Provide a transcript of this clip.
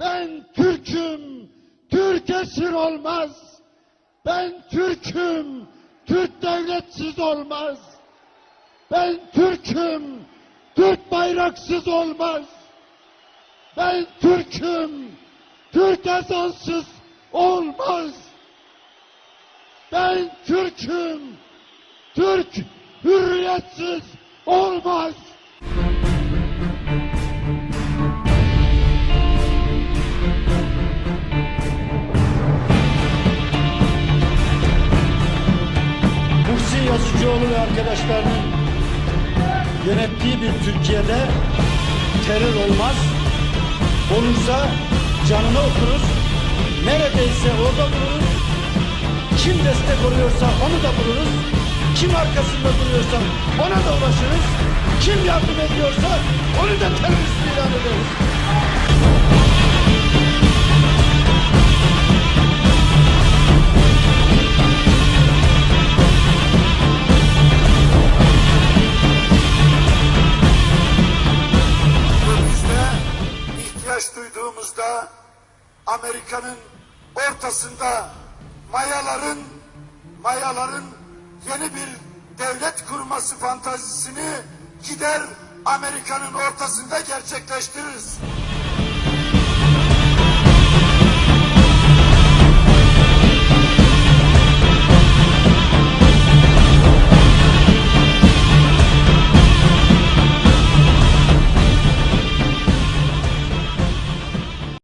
Ben Türk'üm, Türk esir olmaz. Ben Türk'üm, Türk devletsiz olmaz. Ben Türk'üm, Türk bayraksız olmaz. Ben Türk'üm, Türk ezansız olmaz. Ben Türk'üm, Türk hürriyetsiz olmaz. Yazıcıoğlu ve arkadaşlarının yönettiği bir Türkiye'de terör olmaz. Olursa canını okuruz. Neredeyse orada buluruz. Kim destek oluyorsa onu da buluruz. Kim arkasında duruyorsa ona da ulaşırız. Kim yardım ediyorsa onu da terörist ilan ederiz. İhtiyaç duyduğumuzda Amerika'nın ortasında mayaların mayaların yeni bir devlet kurması fantazisini gider Amerika'nın ortasında gerçekleştiririz.